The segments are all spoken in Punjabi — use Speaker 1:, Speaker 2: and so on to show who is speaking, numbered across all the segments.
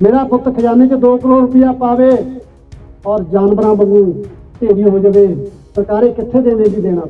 Speaker 1: ਮੇਰਾ ਪੁੱਤ ਖਜ਼ਾਨੇ 'ਚ 2 ਕਰੋੜ ਰੁਪਇਆ ਪਾਵੇ ਔਰ ਜਾਨਵਰਾਂ ਵਾਂਗੂ ਢੇਰੀ ਹੋ ਜਾਵੇ, ਸਰਕਾਰੇ ਕਿੱਥੇ ਦੇਵੇਗੀ ਦੇਣਾ?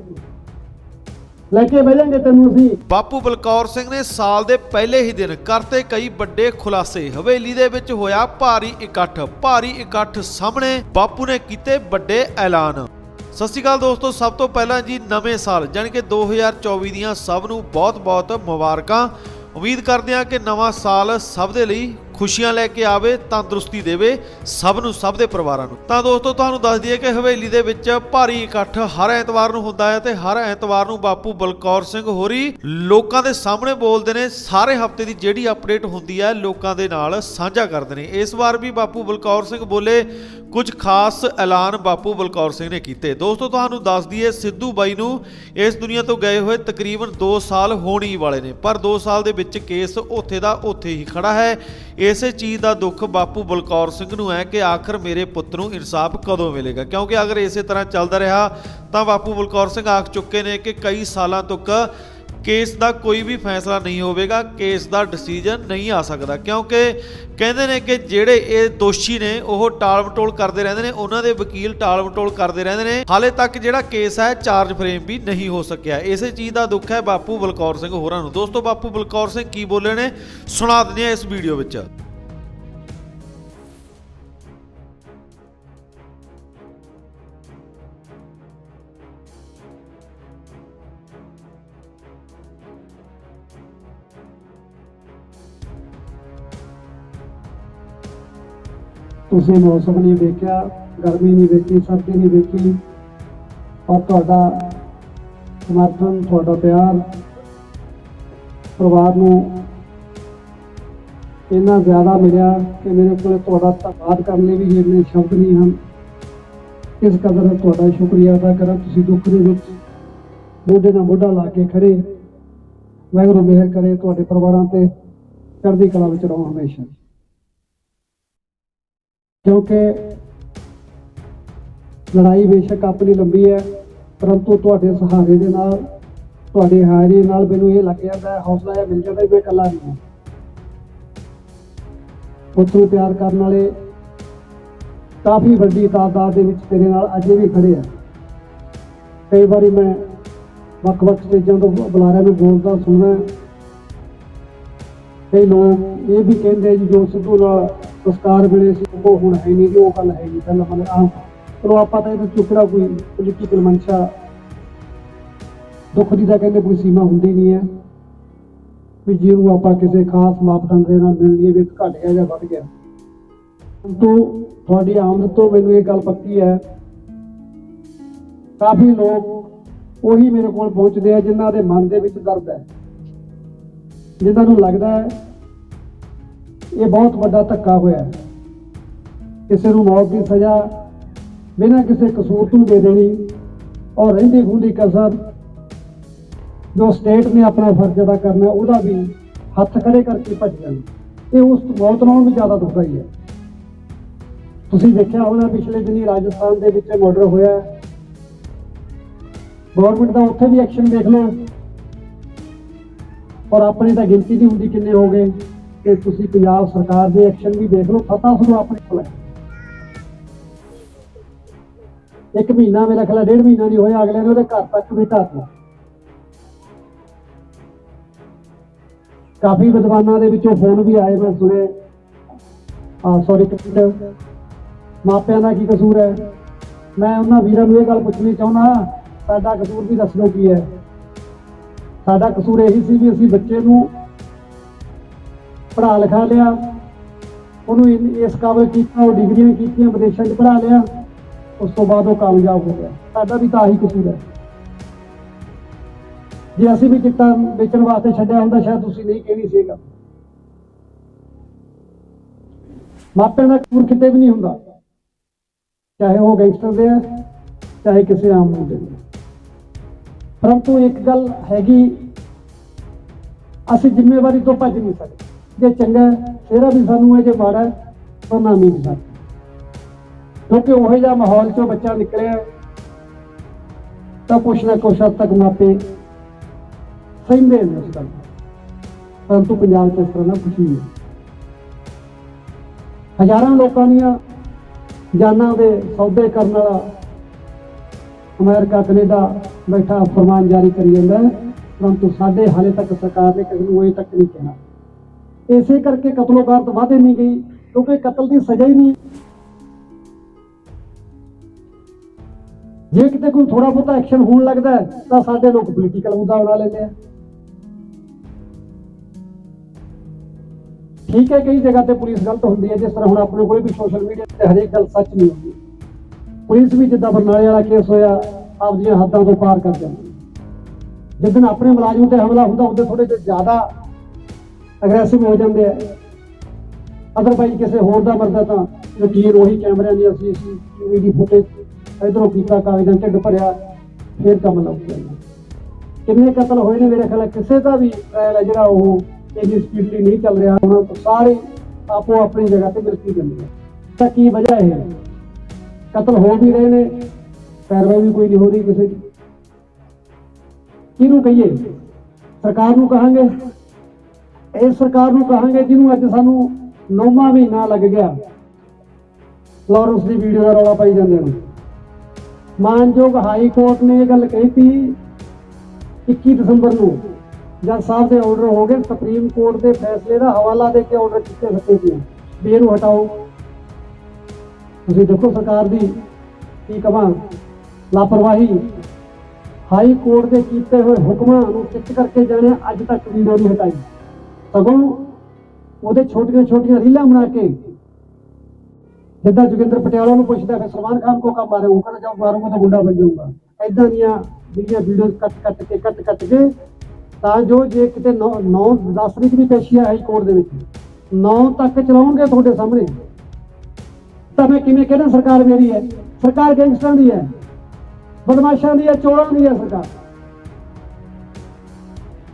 Speaker 1: ਲੈ ਕੇ ਬਹਿ ਤੈਨੂੰ ਅਸੀਂ।
Speaker 2: ਬਾਪੂ ਬਲਕੌਰ ਸਿੰਘ ਨੇ ਸਾਲ ਦੇ ਪਹਿਲੇ ਹੀ ਦਿਨ ਕਰਤੇ ਕਈ ਵੱਡੇ ਖੁਲਾਸੇ ਹਵੇਲੀ ਦੇ ਵਿੱਚ ਹੋਇਆ ਭਾਰੀ ਇਕੱਠ। ਭਾਰੀ ਇਕੱਠ ਸਾਹਮਣੇ ਬਾਪੂ ਨੇ ਕੀਤੇ ਵੱਡੇ ਐਲਾਨ। ਸਤਿ ਸ਼੍ਰੀ ਅਕਾਲ ਦੋਸਤੋ, ਸਭ ਤੋਂ ਪਹਿਲਾਂ ਜੀ ਨਵੇਂ ਸਾਲ, ਜਾਣੀ ਕਿ 2024 ਦੀਆਂ ਸਭ ਨੂੰ ਬਹੁਤ-ਬਹੁਤ ਮੁਬਾਰਕਾਂ। ਉਮੀਦ ਕਰਦੇ ਹਾਂ ਕਿ ਨਵਾਂ ਸਾਲ ਸਭ ਦੇ ਲਈ ਖੁਸ਼ੀਆਂ ਲੈ ਕੇ ਆਵੇ, ਤੰਦਰੁਸਤੀ ਦੇਵੇ ਸਭ ਨੂੰ, ਸਭ ਦੇ ਪਰਿਵਾਰਾਂ ਨੂੰ। ਤਾਂ ਦੋਸਤੋ, ਤੁਹਾਨੂੰ ਦੱਸ ਦਈਏ ਕਿ ਹਵੇਲੀ ਦੇ ਵਿੱਚ ਭਾਰੀ ਇਕੱਠ ਹਰ ਐਤਵਾਰ ਨੂੰ ਹੁੰਦਾ ਹੈ ਤੇ ਹਰ ਐਤਵਾਰ ਨੂੰ ਬਾਪੂ ਬਲਕੌਰ ਸਿੰਘ ਹੋਰੀ ਲੋਕਾਂ ਦੇ ਸਾਹਮਣੇ ਬੋਲਦੇ ਨੇ। ਸਾਰੇ ਹਫ਼ਤੇ ਦੀ ਜਿਹੜੀ ਅਪਡੇਟ ਹੁੰਦੀ ਹੈ, ਲੋਕਾਂ ਦੇ ਨਾਲ ਸਾਂਝਾ ਕਰਦੇ ਨੇ। ਇਸ ਵਾਰ ਵੀ ਬਾਪੂ ਬਲਕੌਰ ਸਿੰਘ ਬੋਲੇ, ਕੁਝ ਖਾਸ ਐਲਾਨ ਬਾਪੂ ਬਲਕੌਰ ਸਿੰਘ ਨੇ ਕੀਤੇ। ਦੋਸਤੋ, ਤੁਹਾਨੂੰ ਦੱਸ ਦਈਏ, ਸਿੱਧੂ ਬਾਈ ਨੂੰ ਇਸ ਦੁਨੀਆ ਤੋਂ ਗਏ ਹੋਏ ਤਕਰੀਬਨ 2 ਸਾਲ ਹੋਣੀ ਵਾਲੇ ਨੇ। ਪਰ 2 ਸਾਲ ਦੇ ਵਿੱਚ ਕੇਸ ਉੱਥੇ ਦਾ ਉੱਥੇ ਹੀ ਖੜਾ ਹੈ। ਇਸੇ ਚੀਜ਼ ਦਾ ਦੁੱਖ ਬਾਪੂ ਬਲਕੌਰ ਸਿੰਘ ਨੂੰ ਹੈ ਕਿ ਆਖਰ ਮੇਰੇ ਪੁੱਤ ਨੂੰ ਇਨਸਾਫ ਕਦੋਂ ਮਿਲੇਗਾ? ਕਿਉਂਕਿ ਅਗਰ ਇਸੇ ਤਰ੍ਹਾਂ ਚੱਲਦਾ ਰਿਹਾ, ਤਾਂ ਬਾਪੂ ਬਲਕੌਰ ਸਿੰਘ ਆਖ ਚੁੱਕੇ ਨੇ ਕਿ ਕਈ ਸਾਲਾਂ ਤੱਕ ਕੇਸ ਦਾ ਕੋਈ ਵੀ ਫੈਸਲਾ ਨਹੀਂ ਹੋਵੇਗਾ, ਕੇਸ ਦਾ ਡਿਸੀਜਨ ਨਹੀਂ ਆ ਸਕਦਾ। ਕਿਉਂਕਿ ਕਹਿੰਦੇ ਨੇ ਕਿ ਜਿਹੜੇ ਇਹ ਦੋਸ਼ੀ ਨੇ, ਉਹ ਟਾਲ-ਮਟੋਲ ਕਰਦੇ ਰਹਿੰਦੇ ਨੇ, ਉਹਨਾਂ ਦੇ ਵਕੀਲ ਟਾਲ-ਮਟੋਲ ਕਰਦੇ ਰਹਿੰਦੇ ਨੇ। ਹਾਲੇ ਤੱਕ ਜਿਹੜਾ ਕੇਸ ਹੈ, ਚਾਰਜ ਫਰੇਮ ਵੀ ਨਹੀਂ ਹੋ ਸਕਿਆ। ਇਸੇ ਚੀਜ਼ ਦਾ ਦੁੱਖ ਹੈ ਬਾਪੂ ਬਲਕੌਰ ਸਿੰਘ ਹੋਰਾਂ ਨੂੰ। ਦੋਸਤੋ, ਬਾਪੂ ਬਲਕੌਰ ਸਿੰਘ ਕੀ ਬੋਲੇ ਨੇ? ਸੁਣਾ ਦਿੰਦੇ ਆ ਇਸ ਵੀਡੀਓ ਵਿੱਚ।
Speaker 1: ਤੁਸੀਂ ਮੌਸਮ ਨਹੀਂ ਵੇਖਿਆ, ਗਰਮੀ ਨਹੀਂ ਵੇਖੀ, ਸਰਦੀ ਨਹੀਂ ਵੇਖੀ ਔਰ ਤੁਹਾਡਾ ਸਮਰਥਨ, ਤੁਹਾਡਾ ਪਿਆਰ ਪਰਿਵਾਰ ਨੂੰ ਇੰਨਾ ਜ਼ਿਆਦਾ ਮਿਲਿਆ ਕਿ ਮੇਰੇ ਕੋਲ ਤੁਹਾਡਾ ਧੰਨਵਾਦ ਕਰਨ ਲਈ ਵੀ ਇੰਨੇ ਸ਼ਬਦ ਨਹੀਂ ਹਨ। ਇਸ ਕਦਰ ਤੁਹਾਡਾ ਸ਼ੁਕਰੀਆ ਅਦਾ ਕਰਾਂ। ਤੁਸੀਂ ਦੁੱਖ ਦੇ ਵਿੱਚ ਮੋਢੇ ਨਾਲ ਮੋਢਾ ਲਾ ਕੇ ਖੜੇ। ਵਾਹਿਗੁਰੂ ਮਿਹਰ ਕਰੇ। ਤੁਹਾਡੇ ਪਰਿਵਾਰਾਂ ਤੇ ਚੜ੍ਹਦੀ ਕਲਾ ਵਿੱਚ ਰਹੋ ਹਮੇਸ਼ਾ। ਕਿਉਂਕਿ ਲੜਾਈ ਬੇਸ਼ੱਕ ਆਪਣੀ ਲੰਬੀ ਹੈ, ਪਰੰਤੂ ਤੁਹਾਡੇ ਸਹਾਰੇ ਦੇ ਨਾਲ, ਤੁਹਾਡੇ ਹਾਜ਼ਰੀ ਨਾਲ ਮੈਨੂੰ ਇਹ ਲੱਗ ਜਾਂਦਾ ਹੈ, ਹੌਸਲਾ ਇਹ ਮਿਲ ਜਾਂਦਾ ਵੀ ਮੈਂ ਇਕੱਲਾ ਨਹੀਂ ਹਾਂ। ਪੁੱਤ ਨੂੰ ਪਿਆਰ ਕਰਨ ਵਾਲੇ ਕਾਫੀ ਵੱਡੀ ਤਾਦਾਦ ਦੇ ਵਿੱਚ ਤੇਰੇ ਨਾਲ ਅਜੇ ਵੀ ਖੜੇ ਆ। ਕਈ ਵਾਰੀ ਮੈਂ ਵੱਖ-ਵੱਖ ਸਟੇਜਾਂ ਤੋਂ ਬੁਲਾਰਿਆਂ ਨੂੰ ਬੋਲਦਾ ਸੁਣਦਾ ਕਈ ਲੋਕ ਇਹ ਵੀ ਕਹਿੰਦੇ ਜੀ ਜੋ ਸਿੱਧੂ ਨਾਲ ਸੰਸਕਾਰ ਮਿਲੇ ਸੀ ਉਹ ਹੁਣ ਹੈ ਨਹੀਂ ਜੀ, ਉਹ ਗੱਲ ਹੈ ਨਹੀਂ, ਪਹਿਲਾਂ ਮਨ ਆਮ ਚਲੋ ਆਪਾਂ ਤਾਂ ਇਹ ਚੁੱਕੜਾ ਕੋਈ ਪੋਲੀਟੀਕਲ ਮਨਸ਼ਾ। ਦੁੱਖ ਦੀ ਤਾਂ ਕਹਿੰਦੇ ਕੋਈ ਸੀਮਾ ਹੁੰਦੀ ਨਹੀਂ ਹੈ। ਵੀ ਜਿਹਨੂੰ ਆਪਾਂ ਕਿਸੇ ਖਾਸ ਮਾਪਦੰਡ ਦੇ ਨਾਲ ਮਿਲ ਲਈਏ ਵੀ ਘਟ ਗਿਆ ਜਾਂ ਵੱਧ ਗਿਆ। ਤੋਂ ਤੁਹਾਡੀ ਆਮਦ ਤੋਂ ਮੈਨੂੰ ਇਹ ਗੱਲ ਪੱਕੀ ਹੈ। ਕਾਫੀ ਲੋਕ ਉਹੀ ਮੇਰੇ ਕੋਲ ਪਹੁੰਚਦੇ ਆ ਜਿਨ੍ਹਾਂ ਦੇ ਮਨ ਦੇ ਵਿੱਚ ਦਰਦ ਹੈ। ਜਿਨ੍ਹਾਂ ਨੂੰ ਲੱਗਦਾ ਹੈ ਇਹ ਬਹੁਤ ਵੱਡਾ ਧੱਕਾ ਹੋਇਆ ਹੈ। ਕਿਸੇ ਨੂੰ ਮੌਤ ਦੀ ਸਜ਼ਾ, ਬਿਨਾਂ ਕਿਸੇ ਕਸੂਰ ਤੋਂ ਦੇ ਦੇਣੀ, ਔਰ ਰਹਿੰਦੀ ਖੁੰਦੀ ਕਸਰ ਜੋ ਸਟੇਟ ਨੇ ਆਪਣਾ ਫਰਜ਼ ਅਦਾ ਕਰਨਾ, ਉਹਦਾ ਵੀ ਹੱਥ ਖੜੇ ਕਰਕੇ ਭੱਜ ਜਾਣਾ। ਇਹ ਉਸ ਮੌਤ ਨਾਲੋਂ ਵੀ ਜ਼ਿਆਦਾ ਦੁਖਦਾਈ ਹੈ। ਤੁਸੀਂ ਦੇਖਿਆ ਹੋਣਾ ਪਿਛਲੇ ਦਿਨੀ ਰਾਜਸਥਾਨ ਦੇ ਵਿੱਚ ਮਰਡਰ ਹੋਇਆ ਗਵਰਨਮੈਂਟ ਦਾ ਉੱਥੇ ਵੀ ਐਕਸ਼ਨ ਦੇਖ ਲਓ। ਔਰ ਆਪਣੀ ਤਾਂ ਗਿਣਤੀ ਨਹੀਂ ਹੁੰਦੀ ਕਿੰਨੇ ਹੋ ਗਏ। ਕਿ ਤੁਸੀਂ ਪੰਜਾਬ ਸਰਕਾਰ ਦੇ ਐਕਸ਼ਨ ਵੀ ਦੇਖ ਲਓ। ਪਤਾ ਤੁਹਾਨੂੰ ਆਪਣੇ ਕੋਲ। ਇੱਕ ਮਹੀਨਾ ਮੇਰਾ ਖਿਆਲ ਹੈ, ਡੇਢ ਮਹੀਨਾ ਨਹੀਂ ਹੋਇਆ ਅਗਲੇ ਨੇ ਉਹਦੇ ਘਰ ਤੱਕ ਵੀ ਢਾਤਾ ਕਾਫੀ ਵਿਦਵਾਨਾਂ ਦੇ ਵਿੱਚੋਂ ਫੋਨ ਵੀ ਆਏ ਮੈਂ ਸੁਣੇ ਆ ਸੌਰੀ ਕਮੈਂਟ ਮਾਪਿਆਂ ਦਾ ਕੀ ਕਸੂਰ ਹੈ? ਮੈਂ ਉਹਨਾਂ ਵੀਰਾਂ ਨੂੰ ਇਹ ਗੱਲ ਪੁੱਛਣੀ ਚਾਹੁੰਦਾ ਸਾਡਾ ਕਸੂਰ ਵੀ ਦੱਸ ਦਿਓ ਕੀ ਹੈ। ਸਾਡਾ ਕਸੂਰ ਇਹੀ ਸੀ ਵੀ ਅਸੀਂ ਬੱਚੇ ਨੂੰ ਪੜ੍ਹਾ ਲਿਖਾ ਲਿਆ ਉਹਨੂੰ ਇਸ ਕਾਬਲ ਕੀਤਾ ਉਹ ਡਿਗਰੀਆਂ ਕੀਤੀਆਂ ਵਿਦੇਸ਼ਾਂ 'ਚ ਪੜ੍ਹਾ ਲਿਆ। ਉਸ ਤੋਂ ਬਾਅਦ ਉਹ ਕਾਮਯਾਬ ਹੋ ਗਿਆ। ਸਾਡਾ ਵੀ ਤਾਂ ਆਹੀ ਕਸੂਰ ਹੈ। ਜੇ ਅਸੀਂ ਵੀ ਚਿੱਟਾ ਵੇਚਣ ਵਾਸਤੇ ਛੱਡਿਆ ਹੁੰਦਾ ਸ਼ਾਇਦ ਤੁਸੀਂ ਨਹੀਂ ਕਹਿਣੀ ਸੀਗਾ। ਮਾਪਿਆਂ ਦਾ ਕਸੂਰ ਕਿਤੇ ਵੀ ਨਹੀਂ ਹੁੰਦਾ। ਚਾਹੇ ਉਹ ਗੈਂਗਸਟਰ ਦੇ ਆ ਚਾਹੇ ਕਿਸੇ ਆਮ ਮੁੰਡੇ ਦੇ। ਪਰੰਤੂ ਇੱਕ ਗੱਲ ਹੈਗੀ ਅਸੀਂ ਜ਼ਿੰਮੇਵਾਰੀ ਤੋਂ ਭੱਜ ਨਹੀਂ ਸਕਦੇ। ਜੇ ਚੰਗਾ ਹੈ, ਤੇਰਾ ਵੀ ਸਾਨੂੰ ਹੈ ਜੇ ਮਾੜਾ ਹੈ, ਤਾਂ ਨਾ ਵੀ ਸਾਡੇ ਕਿਉਂਕਿ ਉਹੋ ਜਿਹਾ ਮਾਹੌਲ ਚੋਂ ਬੱਚਾ ਨਿਕਲਿਆ ਤਾਂ ਕੁਛ ਨਾ ਕੁਛ ਹੱਦ ਤੱਕ ਮਾਪੇ ਸਹਿੰਦੇ ਨੇ ਉਸ ਗੱਲ ਪਰੰਤੂ ਪੰਜਾਬ 'ਚ ਇਸ ਤਰ੍ਹਾਂ ਦਾ ਕੁਛ ਨਹੀਂ ਹਜ਼ਾਰਾਂ ਲੋਕਾਂ ਦੀਆਂ ਜਾਨਾਂ ਦੇ ਸੌਦੇ ਕਰਨ ਵਾਲਾ ਅਮਰੀਕਾ, ਕੈਨੇਡਾ ਬੈਠਾ ਫਰਮਾਨ ਜਾਰੀ ਕਰੀ ਜਾਂਦਾ ਹੈ, ਪਰੰਤੂ ਸਾਡੇ ਹਾਲੇ ਤੱਕ ਸਰਕਾਰ ਨੇ ਕਿਸੇ ਨੂੰ ਇਹ ਤੱਕ ਨਹੀਂ ਕਿਹਾ। ਇਸੇ ਕਰਕੇ ਕਤਲੋਗਾਰਤ ਵਾਧੇ ਨਹੀਂ ਗਈ, ਕਿਉਂਕਿ ਕਤਲ ਦੀ ਸਜ਼ਾ ਹੀ ਨਹੀਂ ਜੇ ਕਿਤੇ ਕੋਈ ਥੋੜਾ ਬਹੁਤਾ ਐਕਸ਼ਨ ਹੋਣ ਲੱਗਦਾ ਤਾਂ ਸਾਡੇ ਲੋਕ ਪੋਲੀਟੀਕਲ ਮੁੱਦਾ ਬਣਾ ਲੈਂਦੇ ਆ। ਠੀਕ ਹੈ, ਕਈ ਜਗ੍ਹਾ ਤੇ ਪੁਲਿਸ ਗਲਤ ਹੁੰਦੀ ਹੈ, ਜਿਸ ਤਰ੍ਹਾਂ ਹੁਣ ਆਪਣੇ ਕੋਲ ਵੀ ਸੋਸ਼ਲ ਮੀਡੀਆ ਤੇ ਹਰੇਕ ਗੱਲ ਸੱਚ ਨਹੀਂ ਹੁੰਦੀ। ਪੁਲਿਸ ਵੀ ਜਿੱਦਾਂ ਬਰਨਾਲੇ ਵਾਲਾ ਕੇਸ ਹੋਇਆ, ਆਪਦੀਆਂ ਹੱਦਾਂ ਤੋਂ ਪਾਰ ਕਰ ਜਾਂਦੀ। ਹੈ। ਜਿੱਦਣ ਆਪਣੇ ਮੁਲਾਜ਼ਮ ਤੇ ਹਮਲਾ ਹੁੰਦਾ, ਉਹਦੇ ਥੋੜੇ ਜਿਹਾ ਜ਼ਿਆਦਾ ਅਗਰੈਸਿਵ ਹੋ ਜਾਂਦੇ ਆ। ਅਦਰਵਾਈਜ਼ ਕਿਸੇ ਹੋਰ ਦਾ ਮਰਦਾ ਤਾਂ ਯਕੀਨ ਉਹੀ ਕੈਮਰਿਆਂ ਦੀ ਅਸੀਂ ਸੀਸੀਟੀਵੀ ਦੀ ਫੁਟੇਜ ਇਧਰੋਂ ਕੀਤਾ ਕਾਗਜ਼ਾਂ ਢਿੱਡ ਭਰਿਆ, ਫਿਰ ਕੰਮ ਲੱਗ ਗਿਆ। ਕਿੰਨੇ ਕਤਲ ਹੋਏ ਨੇ ਮੇਰੇ ਖਿਆਲ ਕਿਸੇ ਦਾ ਵੀ ਟ੍ਰਾਇਲ ਹੈ ਜਿਹੜਾ ਉਹ ਇੰਨੀ ਸਪੀਡਲੀ ਨਹੀਂ ਚੱਲ ਰਿਹਾ ਉਹਨਾਂ ਤੋਂ ਸਾਰੇ ਆਪੋ ਆਪਣੀ ਜਗ੍ਹਾ ਤੇ ਮਿਲਕੀ ਜਾਂਦੇ ਆ ਤਾਂ ਕੀ ਵਜ੍ਹਾ ਇਹ ਕਤਲ ਹੋ ਵੀ ਰਹੇ ਨੇ ਕਾਰਵਾਈ ਵੀ ਕੋਈ ਨਹੀਂ ਹੋ ਰਹੀ ਕਿਸੇ ਦੀ। ਕਿਹਨੂੰ ਕਹੀਏ? ਸਰਕਾਰ ਨੂੰ ਕਹਾਂਗੇ। ਇਹ ਸਰਕਾਰ ਨੂੰ ਕਹਾਂਗੇ ਜਿਹਨੂੰ ਅੱਜ ਸਾਨੂੰ ਨੌਵਾਂ ਮਹੀਨਾ ਲੱਗ ਗਿਆ। ਲਾਰੈਂਸ ਦੀ ਵੀਡੀਓ ਦਾ ਰੌਲਾ ਪਾਈ ਜਾਂਦੇ ਨੇ। ਮਾਨਯੋਗ ਹਾਈ ਕੋਰਟ ਨੇ ਇਹ ਗੱਲ ਕਹੀ ਸੀ 21 ਦਸੰਬਰ ਨੂੰ ਜਦ ਸਾਹਿਬ ਦੇ ਆਰਡਰ ਹੋ ਗਏ ਸੁਪਰੀਮ ਕੋਰਟ ਦੇ ਫੈਸਲੇ ਦਾ ਹਵਾਲਾ ਦੇ ਕੇ ਆਰਡਰ ਕੀਤੇ ਸਕੇ ਸੀ ਵੀ ਇਹਨੂੰ ਹਟਾਓ। ਤੁਸੀਂ ਦੇਖੋ ਸਰਕਾਰ ਦੀ ਕੀ ਕਹਾਂ ਲਾਪਰਵਾਹੀ। ਹਾਈ ਕੋਰਟ ਦੇ ਕੀਤੇ ਹੋਏ ਹੁਕਮਾਂ ਨੂੰ ਚਿੱਤ ਕਰਕੇ ਜਾਣੇ, ਅੱਜ ਤੱਕ ਵੀਡੀਓ ਨਹੀਂ ਹਟਾਈ। ਸਗੋਂ ਉਹਦੇ ਛੋਟੀਆਂ ਛੋਟੀਆਂ ਰੀਲਾਂ ਬਣਾ ਕੇ ਜਿੱਦਾਂ ਜੋਗਿੰਦਰ ਪਟਿਆਲਾ ਨੂੰ ਪੁੱਛਦਾ, ਫਿਰ ਸਲਮਾਨ ਖਾਨ ਕੋ ਕਬ ਮਾਰੇ, ਉਹ ਕਹਿੰਦਾ ਜਦ ਮਾਰੂੰਗਾ ਤਾਂ ਗੁੰਡਾ ਬਣ ਜਾਊਗਾ। ਐਦਾਂ ਦੀਆਂ ਜਿਹੜੀਆਂ ਵੀਡੀਓ ਕੱਟ ਕੱਟ ਕੇ ਕੱਟ ਕੱਟ ਕੇ, ਤਾਂ ਜੋ ਜੇ ਕਿਤੇ 9 10 ਤਰੀਕ ਦੀ ਪੇਸ਼ੀ ਹੈ ਹਾਈ ਕੋਰਟ ਦੇ ਵਿੱਚ 9 ਤੱਕ ਚਲਾਉਣਗੇ ਤੁਹਾਡੇ ਸਾਹਮਣੇ। ਤਾਂ ਮੈਂ ਕਿਵੇਂ ਕਹਿੰਦਾ, ਸਰਕਾਰ ਮੇਰੀ ਹੈ, ਸਰਕਾਰ ਗੈਂਗਸਟਰਾਂ ਦੀ ਹੈ, ਬਦਮਾਸ਼ਾਂ ਦੀ ਹੈ, ਚੋਰਾਂ ਦੀ ਹੈ ਸਰਕਾਰ।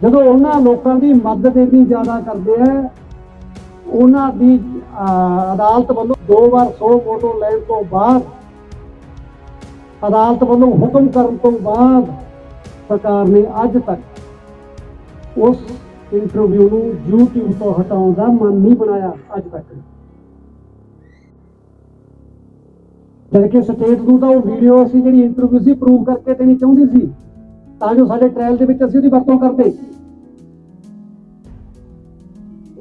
Speaker 1: ਜਦੋਂ ਉਹਨਾਂ ਲੋਕਾਂ ਦੀ ਮਦਦ ਇੰਨੀ ਜ਼ਿਆਦਾ ਕਰਦੇ ਆ ਉਹਨਾਂ ਦੀ ਅਦਾਲਤ ਵੱਲੋਂ ਦੋ ਵਾਰ 100 ਫੋਟੋ ਲੈਣ ਤੋਂ ਬਾਅਦ, ਅਦਾਲਤ ਵੱਲੋਂ ਹੁਕਮ ਕਰਨ ਤੋਂ ਬਾਅਦ ਸਰਕਾਰ ਨੇ ਅੱਜ ਤੱਕ ਉਸ ਇੰਟਰਵਿਊ ਨੂੰ YouTube ਤੋਂ ਹਟਾਉਣ ਦਾ ਮਨ ਨਹੀਂ ਬਣਾਇਆ ਅੱਜ ਤੱਕ। ਜਦ ਸਟੇਟ ਨੂੰ ਤਾਂ ਉਹ ਵੀਡੀਓ ਅਸੀਂ ਜਿਹੜੀ ਇੰਟਰਵਿਊ ਸੀ ਪ੍ਰੂਵ ਕਰਕੇ ਦੇਣੀ ਚਾਹੁੰਦੀ ਸੀ, ਤਾਂ ਜੋ ਸਾਡੇ ਟ੍ਰਾਇਲ ਦੇ ਵਿੱਚ ਅਸੀਂ ਉਹਦੀ ਵਰਤੋਂ ਕਰਦੇ।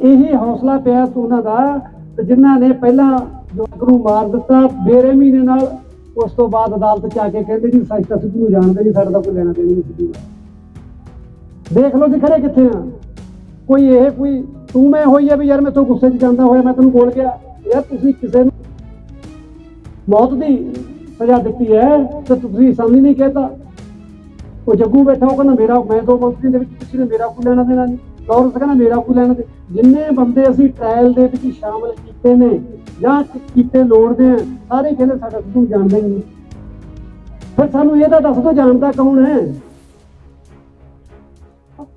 Speaker 1: ਇਹੀ ਹੌਸਲਾ ਪਿਆ ਸੀ ਉਹਨਾਂ ਦਾ ਤੇ ਜਿਨ੍ਹਾਂ ਨੇ ਪਹਿਲਾਂ ਜੋਗ ਨੂੰ ਮਾਰ ਦਿੱਤਾ ਬੇਰਹਿਮੀ ਮਹੀਨੇ ਨਾਲ ਉਸ ਤੋਂ ਬਾਅਦ ਅਦਾਲਤ ਚ ਆ ਕੇ ਕਹਿੰਦੇ ਜੀ ਸੱਚ ਤਾਂ ਸਿੱਧੂ ਨੂੰ ਜਾਣਦੇ ਨਹੀਂ ਸਾਡਾ ਤਾਂ ਕੋਈ ਲੈਣਾ ਦੇਣਾ ਨਹੀਂ ਸਿੱਧੂ ਦੇਖ ਲਓ ਜੀ ਖੜੇ ਕਿੱਥੇ ਆ। ਕੋਈ ਇਹ ਕੋਈ, ਤੂੰ ਮੈਂ ਹੋਈ ਆ ਵੀ ਯਾਰ ਮੈਂ ਮੈਥੋਂ ਗੁੱਸੇ 'ਚ ਜਾਂਦਾ ਹੋਇਆ, ਮੈਂ ਤੈਨੂੰ ਬੋਲ ਗਿਆ, ਯਾਰ ਤੁਸੀਂ ਕਿਸੇ ਨੂੰ ਮੌਤ ਦੀ ਸਜ਼ਾ ਦਿੱਤੀ ਹੈ ਤੇ ਤੁਸੀਂ ਸਾਨੂੰ ਨਹੀਂ ਕਹਿਤਾ। ਉਹ ਜੱਗੂ ਬੈਠਾ ਉਹ ਕਹਿੰਦਾ, ਮੇਰਾ ਮੈਂ ਦੋ ਮੰਤਰੀ ਦੇ ਵਿੱਚ ਕਿਸੇ ਨੇ ਮੇਰਾ ਕੋਈ ਲੈਣਾ ਦੇਣਾ ਨਹੀਂ। ਲੌਰੈਂਸ ਕਹਿੰਦਾ ਮੇਰਾ ਕੋਈ ਲੈਣ ਦੇ ਜਿੰਨੇ ਬੰਦੇ ਅਸੀਂ ਟ੍ਰਾਇਲ ਦੇ ਵਿੱਚ ਸ਼ਾਮਲ ਕੀਤੇ ਨੇ ਜਾਂ ਕੀ- ਕੀਤੇ ਲੋੜਦੇ ਆ, ਸਾਰੇ ਕਹਿੰਦੇ ਸਾਡਾ ਸਿੱਧੂ ਜਾਣਦੇ ਹੀ ਨਹੀਂ। ਫਿਰ ਸਾਨੂੰ ਇਹ ਤਾਂ ਦੱਸ ਦੋ ਜਾਣਦਾ ਕੌਣ ਹੈ।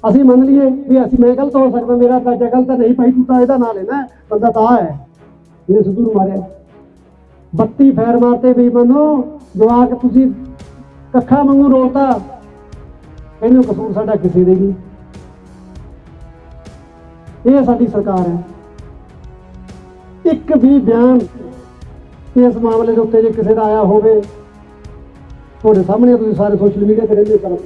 Speaker 1: ਅਸੀਂ ਮੰਨ ਲਈਏ ਵੀ ਅਸੀਂ ਮੈਂ ਗਲਤ ਹੋ ਸਕਦਾ, ਮੇਰਾ ਚਾਚਾ ਗਲਤ ਨਹੀਂ ਭਾਈ ਤੂੰ ਤਾਂ ਇਹਦਾ ਨਾਂ ਲੈਣਾ ਬੰਦਾ ਤਾਂ ਆਹ ਹੈ। ਇਹਨੇ ਸਿੱਧੂ ਨੂੰ ਮਾਰਿਆ। 32 ਫੈਰ ਮਾਰਤੇ ਵੀ ਮੰਨੋ, ਜਵਾਕ ਤੁਸੀਂ ਕੱਖਾ ਵਾਂਗੂ ਰੋਲਤਾ, ਇਹਨੂੰ ਕਸੂਰ ਸਾਡਾ ਕਿਸੇ ਦੇ ਨਹੀਂ। ਇਹ ਸਾਡੀ ਸਰਕਾਰ ਹੈ। ਇੱਕ ਵੀ ਬਿਆਨ ਇਸ ਮਾਮਲੇ ਦੇ ਉੱਤੇ ਜੇ ਕਿਸੇ ਦਾ ਆਇਆ ਹੋਵੇ, ਤੁਹਾਡੇ ਸਾਹਮਣੇ ਤੁਸੀਂ ਸਾਰੇ ਸੋਸ਼ਲ ਮੀਡੀਆ ਤੇ ਰਹਿੰਦੇ ਕਰੋ।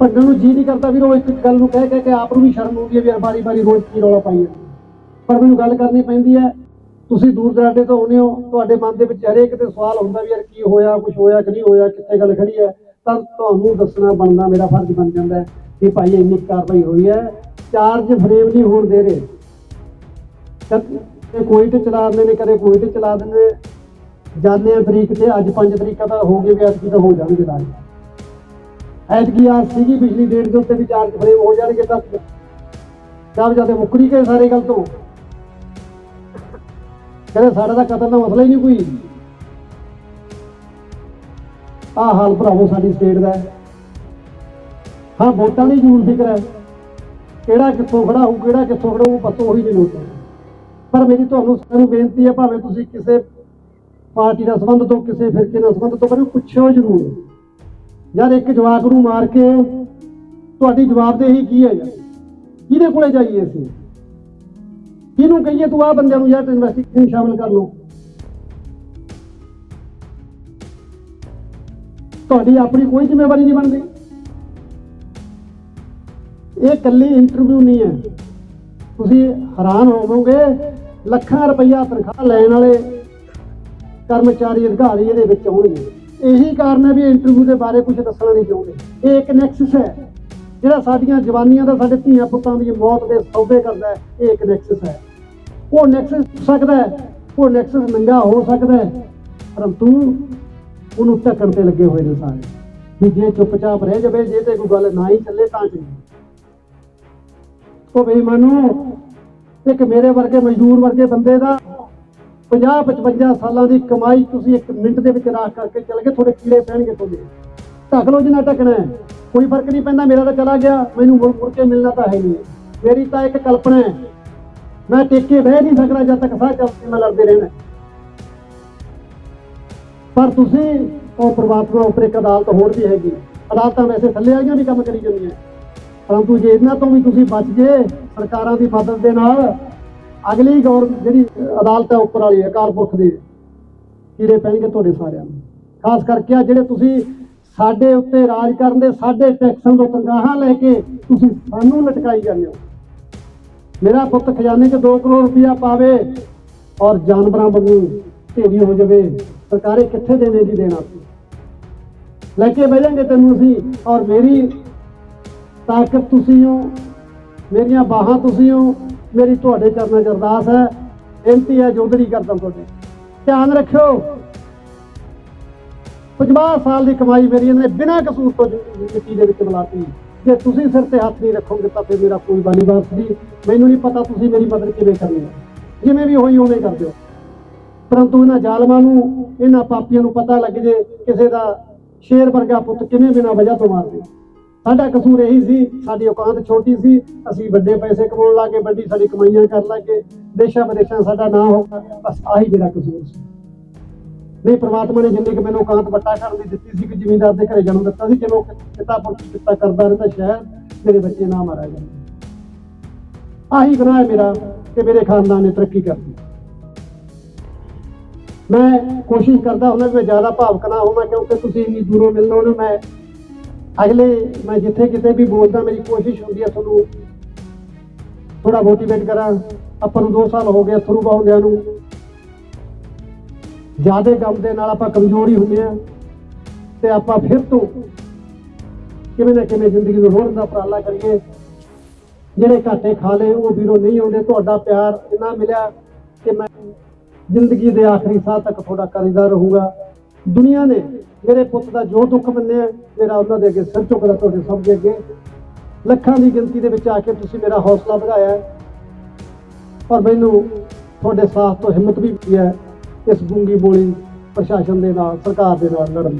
Speaker 1: ਭੱਜਣ ਨੂੰ ਜੀ ਨਹੀਂ ਕਰਦਾ ਵੀਰੋ, ਇੱਕ ਇੱਕ ਗੱਲ ਨੂੰ ਕਹਿ ਕਹਿ ਕੇ ਆਪ ਨੂੰ ਵੀ ਸ਼ਰਮ ਆਉਂਦੀ ਹੈ ਵੀ ਯਾਰ ਬਾਰੀ ਬਾਰੀ ਰੋਜ਼ ਕੀ ਰੌਲਾ ਪਾਈਏ ਪਰ ਮੈਨੂੰ ਗੱਲ ਕਰਨੀ ਪੈਂਦੀ ਹੈ, ਤੁਸੀਂ ਦੂਰ ਦਰਾਡੇ ਤੋਂ ਆਉਂਦੇ ਹੋ, ਤੁਹਾਡੇ ਮਨ ਦੇ ਵਿੱਚ ਹਰੇਕ ਤੇ ਸਵਾਲ ਹੁੰਦਾ ਵੀ ਯਾਰ ਕੀ ਹੋਇਆ ਕੁਝ ਹੋਇਆ ਕਿ ਨਹੀਂ ਹੋਇਆ, ਕਿੱਥੇ ਗੱਲ ਖੜੀ ਹੈ, ਤਾਂ ਤੁਹਾਨੂੰ ਦੱਸਣਾ ਬਣਦਾ ਮੇਰਾ ਫਰਜ਼ ਬਣ ਜਾਂਦਾ ਹੈ। ਕਿ ਭਾਈ ਇੰਨੀ ਕੁ ਕਾਰਵਾਈ ਹੋਈ ਹੈ ਚਾਰਜ ਫਰੇਮ ਨਹੀਂ ਹੋਣ ਦੇ ਰਹੇ। ਕਦੇ ਕੋਈ ਤੇ ਚਲਾ ਦਿੰਦੇ ਨੇ, ਕਦੇ ਕੋਈ ਤੇ ਚਲਾ ਦਿੰਦੇ ਜਾਂਦੇ ਆ ਤਰੀਕ ਤੇ, ਅੱਜ 5 ਤਰੀਕਾਂ ਤਾਂ ਹੋ ਗਏ ਵੀ ਅੱਜ ਤਾਂ ਹੋ ਜਾਣਗੇ ਤਾਂ। ਐਤਕੀ ਆ ਸੀਗੀ ਪਿਛਲੀ ਡੇਟ ਦੇ ਉੱਤੇ ਵੀ ਚਾਰਜ ਫਰੇਮ ਹੋ ਜਾਣਗੇ ਤਾਂ। ਜਦ ਜਦ ਮੁੱਕਰੀ ਗਏ ਸਾਰੇ ਗੱਲ ਤੋਂ। ਕਹਿੰਦੇ ਸਾਡਾ ਤਾਂ ਕਤਲ ਦਾ ਮਸਲਾ ਹੀ ਨਹੀਂ ਕੋਈ। ਆਹ ਹਾਲ ਭਰਾਵੋ ਸਾਡੀ ਸਟੇਟ ਦਾ ਹਾਂ, ਵੋਟਾਂ ਦੀ ਜ਼ਰੂਰ ਫਿਕਰ ਹੈ ਕਿਹੜਾ ਕਿੱਥੋਂ ਖੜਾ ਹੋਊ, ਕਿਹੜਾ ਕਿੱਥੋਂ ਖੜਾ ਹੋਊ ਪਤਾ ਉਹੀ ਨਹੀਂ ਲੋਕਾਂ ਪਰ ਮੇਰੀ ਤੁਹਾਨੂੰ ਸਾਨੂੰ ਬੇਨਤੀ ਹੈ, ਭਾਵੇਂ ਤੁਸੀਂ ਕਿਸੇ ਪਾਰਟੀ ਨਾਲ ਸੰਬੰਧ ਤੋਂ, ਕਿਸੇ ਫਿਰਕੇ ਨਾਲ ਸੰਬੰਧ ਤੋਂ, ਪਰ ਪੁੱਛਿਓ ਜ਼ਰੂਰ ਯਾਰ, ਇੱਕ ਜਵਾਕ ਨੂੰ ਮਾਰ ਕੇ ਤੁਹਾਡੀ ਜਵਾਬਦੇਹੀ ਕੀ ਹੈ ਯਾਰ? ਕਿਹਦੇ ਕੋਲੇ ਜਾਈਏ ਅਸੀਂ? ਕਿਹਨੂੰ ਕਹੀਏ ਤੂੰ ਆ ਬੰਦਿਆਂ ਨੂੰ ਯਾਰ ਇਨਵੈਸਟੀਗੇਸ਼ਨ ਸ਼ਾਮਲ ਕਰ ਲਓ। ਤੁਹਾਡੀ ਆਪਣੀ ਕੋਈ ਜ਼ਿੰਮੇਵਾਰੀ ਨਹੀਂ ਬਣਦੀ। ਇਹ ਇਕੱਲੀ ਇੰਟਰਵਿਊ ਨਹੀਂ ਹੈ। ਤੁਸੀਂ ਹੈਰਾਨ ਹੋਵੋਗੇ, ਲੱਖਾਂ ਰੁਪਈਆ ਤਨਖਾਹ ਲੈਣ ਵਾਲੇ ਕਰਮਚਾਰੀ ਅਧਿਕਾਰੀ ਇਹਦੇ ਵਿੱਚ ਆਉਣਗੇ। ਇਹੀ ਕਾਰਨ ਹੈ ਵੀ ਇੰਟਰਵਿਊ ਦੇ ਬਾਰੇ ਕੁਝ ਦੱਸਣਾ ਨਹੀਂ ਚਾਹੁੰਦੇ। ਇਹ ਇੱਕ ਨੈਕਸਸ ਹੈ। ਜਿਹੜਾ ਸਾਡੀਆਂ ਜਵਾਨੀਆਂ ਦਾ ਸਾਡੇ ਧੀਆਂ ਪੁੱਤਾਂ ਦੀ ਮੌਤ ਦੇ ਸੌਦੇ ਕਰਦਾ ਹੈ, ਇਹ ਇੱਕ ਨੈਕਸਸ ਹੈ। ਉਹ ਨੈਕਸਸ ਹੋ ਸਕਦਾ ਹੈ, ਉਹ ਨੈਕਸਸ ਨੰਗਾ ਹੋ ਸਕਦਾ ਹੈ, ਪਰੰਤੂ ਉਹਨੂੰ ਢੱਕਣ ਤੇ ਲੱਗੇ ਹੋਏ ਨੇ ਸਾਰੇ। ਵੀ ਜੇ ਚੁੱਪਚਾਪ ਰਹਿ ਜਾਵੇ, ਜੇ ਤੇ ਕੋਈ ਗੱਲ ਨਾ ਹੀ ਚੱਲੇ ਤਾਂ ਚੰਗੀ। ਉਹ ਬੇਈਮਾਨੋ ਇੱਕ ਮੇਰੇ ਵਰਗੇ ਮਜ਼ਦੂਰ ਵਰਗੇ ਬੰਦੇ ਦਾ 50 55 ਸਾਲਾਂ ਦੀ ਕਮਾਈ ਤੁਸੀਂ ਇੱਕ ਮਿੰਟ ਦੇ ਵਿੱਚ ਰਾਖ ਕਰਕੇ ਚਲ ਗਏ, ਤੁਹਾਡੇ ਕੀੜੇ ਪੈਣਗੇ ਤੁਹਾਡੇ। ਢੱਕ ਲਓ ਜਿੰਨਾ ਢੱਕਣਾ ਕੋਈ ਫ਼ਰਕ ਨਹੀਂ ਪੈਂਦਾ, ਮੇਰਾ ਤਾਂ ਚਲਾ ਗਿਆ, ਮੈਨੂੰ ਮੁੜ ਮੁੜ ਕੇ ਮਿਲਣਾ ਤਾਂ ਹੈ ਨਹੀਂ। ਮੇਰੀ ਤਾਂ ਇੱਕ ਕਲਪਨਾ ਹੈ। ਮੈਂ ਟੇਕੇ ਬਹਿ ਨਹੀਂ ਸਕਦਾ ਜਦ ਤੱਕ ਸਾਹ ਚੱਲਦੇ ਮੈਂ ਲੜਦੇ ਰਹਿਣਾ ਪਰ ਤੁਸੀਂ ਉਹ ਪ੍ਰਮਾਤਮਾ ਉੱਪਰ ਇੱਕ ਅਦਾਲਤ ਹੋਰ ਵੀ ਹੈਗੀ। ਅਦਾਲਤਾਂ ਵੈਸੇ ਥੱਲੇ ਵਾਲੀਆਂ ਵੀ ਕੰਮ ਕਰੀ ਜਾਂਦੀਆਂ। ਪਰੰਤੂ ਜੇ ਇਹਨਾਂ ਤੋਂ ਵੀ ਤੁਸੀਂ ਬਚ ਗਏ ਸਰਕਾਰਾਂ ਦੀ ਮਦਦ ਦੇ ਨਾਲ, ਅਗਲੀ ਗੌਰ ਜਿਹੜੀ ਅਦਾਲਤ ਹੈ ਉੱਪਰ ਵਾਲੀ ਅਕਾਲ ਪੁਰਖ ਦੀ, ਕੀੜੇ ਪੈਣਗੇ ਤੁਹਾਡੇ ਸਾਰਿਆਂ ਨੂੰ। ਖਾਸ ਕਰਕੇ ਆ ਜਿਹੜੇ ਤੁਸੀਂ ਸਾਡੇ ਉੱਤੇ ਰਾਜ ਕਰਨ ਦੇ ਸਾਡੇ ਟੈਕਸਾਂ ਤੋਂ ਤਨਖਾਹਾਂ ਲੈ ਕੇ ਤੁਸੀਂ ਸਾਨੂੰ ਲਟਕਾਈ ਜਾਂਦੇ ਹੋ। ਮੇਰਾ ਪੁੱਤ ਖਜ਼ਾਨੇ 'ਚ 2 ਕਰੋੜ ਰੁਪਇਆ ਪਾਵੇ ਔਰ ਜਾਨਵਰਾਂ ਵਾਂਗੂ ਢੇਰੀ ਹੋ ਜਾਵੇ, ਸਰਕਾਰੇ ਕਿੱਥੇ ਦੇਣੇ ਜੀ ਦੇਣਾ? ਲੈ ਕੇ ਬਹਿ ਜਾਾਂਗੇ ਤੈਨੂੰ ਅਸੀਂ ਔਰ ਮੇਰੀ ਤਾਕਤ ਤੁਸੀਂ ਹੋ, ਮੇਰੀਆਂ ਬਾਹਾਂ ਤੁਸੀਂ ਹੋ, ਮੇਰੀ ਤੁਹਾਡੇ ਚਰਨਾਂ 'ਚ ਅਰਦਾਸ ਹੈ, ਬੇਨਤੀ ਹੈ ਜੋਦਰੀ ਕਰਦਾ ਤੁਹਾਡੇ। ਧਿਆਨ ਰੱਖਿਓ। 50 ਸਾਲ ਦੀ ਕਮਾਈ ਮੇਰੀ ਇਹਨੇ ਬਿਨਾਂ ਕਸੂਰ ਤੋਂ ਜ਼ਿੰਦਗੀ ਦੇ ਵਿੱਚ ਬੁਲਾਤੀ। ਜੇ ਤੁਸੀਂ ਸਿਰ ਤੇ ਹੱਥ ਨਹੀਂ ਰੱਖੋਗੇ ਤਾਂ ਫਿਰ ਮੇਰਾ ਕੋਈ ਬਾਨੀ ਵਾਰਸ ਨਹੀਂ। ਮੈਨੂੰ ਨਹੀਂ ਪਤਾ ਤੁਸੀਂ ਮੇਰੀ ਮਦਦ ਕਿਵੇਂ ਕਰਨੀ ਹੈ। ਜਿਵੇਂ ਵੀ ਹੋਈ, ਉਵੇਂ ਕਰ ਦਿਓ। ਪਰੰਤੂ ਇਹਨਾਂ ਜ਼ਾਲਮਾਂ ਨੂੰ, ਇਹਨਾਂ ਪਾਪੀਆਂ ਨੂੰ ਪਤਾ ਲੱਗ ਜੇ ਕਿਸੇ ਦਾ ਸ਼ੇਰ ਵਰਗਾ ਪੁੱਤ ਕਿਵੇਂ ਬਿਨਾਂ ਵਜ੍ਹਾ ਤੋਂ ਮਾਰਦੇ ਸਾਡਾ ਕਸੂਰ ਇਹੀ ਸੀ, ਸਾਡੀ ਔਕਾਤ ਛੋਟੀ ਸੀ, ਅਸੀਂ ਵੱਡੇ ਪੈਸੇ ਕਮਾਉਣ ਲੱਗੇ, ਵੱਡੀ ਸਾਡੀ ਕਮਾਈਆਂ ਕਰਨ ਲੱਗੇ, ਦੇਸ਼ਾਂ ਵਿਦੇਸ਼ਾਂ ਸਾਡਾ ਨਾਂ ਹੋਗਾ ਬਸ ਆਹੀ ਮੇਰਾ ਕਸੂਰ ਸੀ। ਨਹੀਂ, ਪ੍ਰਮਾਤਮਾ ਨੇ ਜਿੰਨੀ ਕਿ ਮੈਨੂੰ ਔਕਾਤ ਵੱਟਾ ਕਰਨ ਦੀ ਦਿੱਤੀ ਸੀ ਕਿ ਜ਼ਿਮੀਂਦਾਰ ਦੇ ਘਰੇ ਜਨਮ ਦਿੱਤਾ ਸੀ ਚਲੋ ਪਿਤਾ ਪੁੱਤ ਪਿਤਾ ਕਰਦਾ ਰਹਿੰਦਾ ਸ਼ਾਇਦ ਮੇਰੇ ਬੱਚੇ ਨਾ ਮਾਰਿਆ ਜਾਣ ਆਹੀ ਗੁਨਾਹ ਹੈ ਮੇਰਾ ਕਿ ਮੇਰੇ ਖਾਨਦਾਨ ਨੇ ਤਰੱਕੀ ਕਰਦੀ ਮੈਂ ਕੋਸ਼ਿਸ਼ ਕਰਦਾ ਹੁੰਦਾ ਵੀ ਮੈਂ ਜ਼ਿਆਦਾ ਭਾਵਕ ਨਾ ਹੋਵਾਂ, ਕਿਉਂਕਿ ਤੁਸੀਂ ਇੰਨੀ ਦੂਰੋਂ ਮਿਲਣਾ ਉਹਨੂੰ ਮੈਂ ਅਗਲੇ ਮੈਂ ਜਿੱਥੇ ਕਿਤੇ ਵੀ ਬੋਲਦਾ, ਮੇਰੀ ਕੋਸ਼ਿਸ਼ ਹੁੰਦੀ ਹੈ ਤੁਹਾਨੂੰ ਥੋੜਾ ਮੋਟੀਵੇਟ ਕਰਾਂ। ਆਪਾਂ ਨੂੰ 2 ਸਾਲ ਹੋ ਗਏ ਥਰੂ ਬਾਉਂਦਿਆਂ ਨੂੰ। ਜਿਆਦੇ ਕੰਮ ਦੇ ਨਾਲ ਆਪਾਂ ਕਮਜ਼ੋਰੀ ਹੁੰਦੇ ਆ ਤੇ ਆਪਾਂ ਫਿਰ ਤੋਂ ਕਿਵੇਂ ਨਾ ਕਿਵੇਂ ਜ਼ਿੰਦਗੀ ਨੂੰ ਰੋੜਨ ਦਾ ਉਪਰਾਲਾ ਕਰੀਏ। ਜਿਹੜੇ ਘਾਟੇ ਖਾ ਲਏ, ਉਹ ਵੀਰੋ ਨਹੀਂ ਆਉਂਦੇ। ਤੁਹਾਡਾ ਪਿਆਰ ਇੰਨਾ ਮਿਲਿਆ ਕਿ ਮੈਂ ਜ਼ਿੰਦਗੀ ਦੇ ਆਖਰੀ ਸਾਹ ਤੱਕ ਤੁਹਾਡਾ ਕਰਜ਼ਦਾਰ ਰਹੂੰਗਾ। ਦੁਨੀਆ ਨੇ ਮੇਰੇ ਪੁੱਤ ਦਾ ਜੋ ਦੁੱਖ ਮੰਨਿਆ, ਮੇਰਾ ਉਹਨਾਂ ਦੇ ਅੱਗੇ ਸਿਰ ਝੁਕਦਾ, ਤੁਹਾਡੇ ਸਭ ਦੇ ਅੱਗੇ। ਲੱਖਾਂ ਦੀ ਗਿਣਤੀ ਦੇ ਵਿੱਚ ਆ ਕੇ ਤੁਸੀਂ ਮੇਰਾ ਹੌਸਲਾ ਵਧਾਇਆ ਪਰ ਮੈਨੂੰ ਤੁਹਾਡੇ ਸਾਥ ਤੋਂ ਹਿੰਮਤ ਵੀ ਮਿਲੀ ਹੈ ਇਸ ਗੁੰਗੀ ਬੋਲੀ ਪ੍ਰਸ਼ਾਸਨ ਦੇ ਨਾਲ, ਸਰਕਾਰ ਦੇ ਨਾਲ ਲੜਨ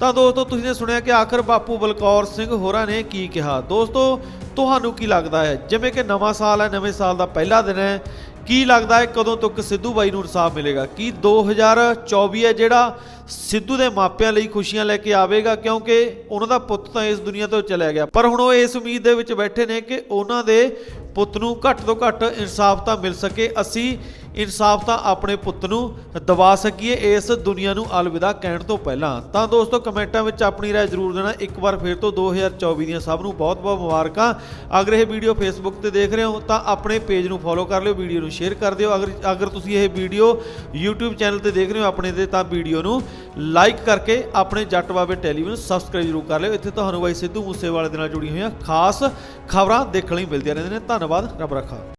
Speaker 2: ਤਾਂ ਦੋਸਤੋ, ਤੁਸੀਂ ਨੇ ਸੁਣਿਆ ਕਿ ਆਖਰ ਬਾਪੂ ਬਲਕੌਰ ਸਿੰਘ ਹੋਰਾਂ ਨੇ ਕੀ ਕਿਹਾ? ਦੋਸਤੋ, ਤੁਹਾਨੂੰ ਕੀ ਲੱਗਦਾ ਹੈ? ਜਿਵੇਂ ਕਿ ਨਵਾਂ ਸਾਲ ਹੈ, ਨਵੇਂ ਸਾਲ ਦਾ ਪਹਿਲਾ ਦਿਨ ਹੈ। ਕੀ ਲੱਗਦਾ ਹੈ ਕਦੋਂ ਤੱਕ ਸਿੱਧੂ ਬਾਈ ਨੂੰ ਇਨਸਾਫ ਮਿਲੇਗਾ? ਕੀ 2024 ਹੈ ਜਿਹੜਾ ਸਿੱਧੂ ਦੇ ਮਾਪਿਆਂ ਲਈ ਖੁਸ਼ੀਆਂ ਲੈ ਕੇ ਆਵੇਗਾ? ਕਿਉਂਕਿ ਉਹਨਾਂ ਦਾ ਪੁੱਤ ਤਾਂ ਇਸ ਦੁਨੀਆ ਤੋਂ ਚਲਿਆ ਗਿਆ। ਪਰ ਹੁਣ ਉਹ ਇਸ ਉਮੀਦ ਦੇ ਵਿੱਚ ਬੈਠੇ ਨੇ ਕਿ ਉਹਨਾਂ ਦੇ ਪੁੱਤ ਨੂੰ ਘੱਟ ਤੋਂ ਘੱਟ ਇਨਸਾਫ ਤਾਂ ਮਿਲ ਸਕੇ। ਅਸੀਂ ਇਨਸਾਫ ਤਾਂ ਆਪਣੇ ਪੁੱਤ ਨੂੰ ਦਵਾ ਸਕੀਏ, ਇਸ ਦੁਨੀਆ ਨੂੰ ਅਲਵਿਦਾ ਕਹਿਣ ਤੋਂ ਪਹਿਲਾਂ। ਤਾਂ ਦੋਸਤੋ, ਕਮੈਂਟਾਂ ਵਿੱਚ ਆਪਣੀ ਰਾਏ ਜ਼ਰੂਰ ਦੇਣਾ। ਇੱਕ ਵਾਰ ਫਿਰ ਤੋਂ 2024 ਦੀਆਂ ਸਭ ਨੂੰ ਬਹੁਤ-ਬਹੁਤ ਮੁਬਾਰਕਾਂ। ਅਗਰ ਇਹ ਵੀਡੀਓ ਫੇਸਬੁੱਕ ਤੇ ਦੇਖ ਰਹੇ ਹੋ, ਤਾਂ ਆਪਣੇ ਪੇਜ ਨੂੰ ਫੋਲੋ ਕਰ ਲਿਓ, ਵੀਡੀਓ ਨੂੰ ਸ਼ੇਅਰ ਕਰ ਦਿਓ। ਅਗਰ ਅਗਰ ਤੁਸੀਂ ਇਹ ਵੀਡੀਓ YouTube ਚੈਨਲ ਤੇ ਦੇਖ ਰਹੇ ਹੋ ਆਪਣੇ ਤੇ, ਤਾਂ ਵੀਡੀਓ ਨੂੰ ਲਾਈਕ ਕਰਕੇ ਆਪਣੇ ਜੱਟ ਬਾਬੇ ਟੈਲੀਵਿਜ਼ਨ ਸਬਸਕ੍ਰਾਈਬ ਜ਼ਰੂਰ ਕਰ ਲਿਓ। ਇੱਥੇ ਤੁਹਾਨੂੰ ਬਾਈ ਸਿੱਧੂ ਮੂਸੇਵਾਲੇ ਦੇ ਨਾਲ ਜੁੜੀਆਂ ਹੋਈਆਂ ਖਾਸ ਖਬਰਾਂ ਦੇਖਣ ਲਈ ਮਿਲਦੀਆਂ ਰਹਿੰਦੀਆਂ ਨੇ। ਧੰਨਵਾਦ, ਰੱਬ ਰੱਖਾ।